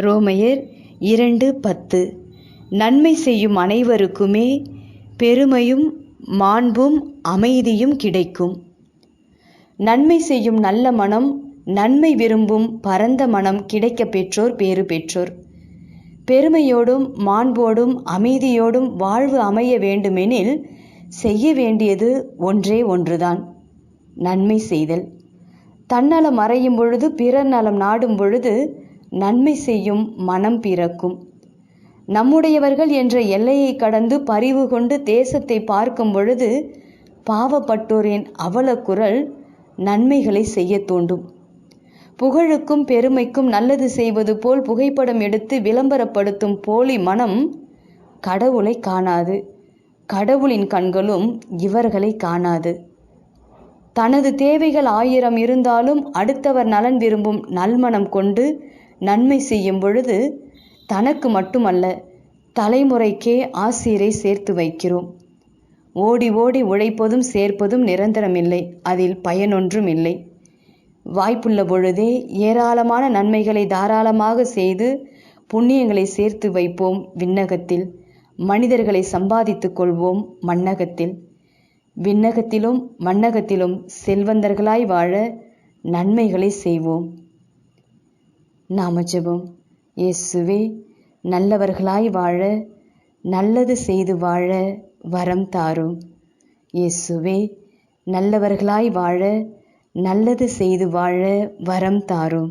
ரோமையர் இரண்டு பத்து. நன்மை செய்யும் அனைவருக்குமே பெருமையும் மாண்பும் அமைதியும் கிடைக்கும். நன்மை செய்யும் நல்ல மனம் நன்மை விரும்பும் பரந்த மனம் கிடைக்க பெற்றோர் பேறு பெற்றோர். பெருமையோடும் மாண்போடும் அமைதியோடும் வாழ்வு அமைய வேண்டுமெனில் செய்ய வேண்டியது ஒன்றே ஒன்றுதான். நன்மை செய்தல். தன்னலம் அறையும் பொழுது பிறர் நலம் நாடும் பொழுது நன்மை செய்யும் மனம் பிறக்கும். நம்முடையவர்கள் என்ற எல்லையை கடந்து பரிவு கொண்டு தேசத்தை பார்க்கும் பொழுது பாவப்பட்டோரின் அவலக்குரல் நன்மைகளை செய்ய தூண்டும். புகழுக்கும் பெருமைக்கும் நல்லது செய்வது போல் புகைப்படம் எடுத்து விளம்பரப்படுத்தும் போலி மனம் கடவுளை காணாது. கடவுளின் கண்களும் இவர்களை காணாது. தனது தேவைகள் ஆயிரம் இருந்தாலும் அடுத்தவர் நலன் விரும்பும் நல்மனம் கொண்டு நன்மை செய்யும் பொழுது தனக்கு மட்டுமல்ல தலைமுறைக்கே ஆசிரியரை சேர்த்து வைக்கிறோம். ஓடி ஓடி உழைப்பதும் சேர்ப்பதும் நிரந்தரமில்லை அதில் பயனொன்றும் இல்லை. வாய்ப்புள்ள பொழுதே ஏராளமான நன்மைகளை தாராளமாக செய்து புண்ணியங்களை சேர்த்து வைப்போம் விண்ணகத்தில். மனிதர்களை சம்பாதித்துக் கொள்வோம் மண்ணகத்தில். விண்ணகத்திலும் மண்ணகத்திலும் செல்வந்தர்களாய் வாழ நன்மைகளை செய்வோம். நாம ஜெபம் இயேசுவே நல்லவர்களாய் வாழ நல்லது செய்து வாழ வரம் தாரும். இயேசுவே நல்லவர்களாய் வாழ நல்லது செய்து வாழ வரம் தாரும்.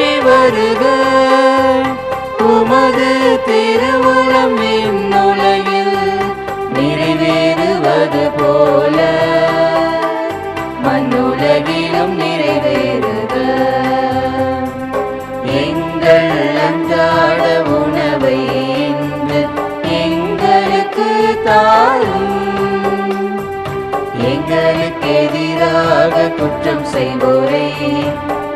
ஆட்சி வருக. உமது திருவுளம் விண்ணுலகில் நிறைவேறுவது போல. மண்ணுலகிலும் நிறைவேறுக. எங்கள் அன்றாட உணவை இன்று எங்களுக்கு தாரும். எங்களுக்கு எதிராக குற்றம் செய்வோரே.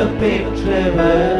the big river.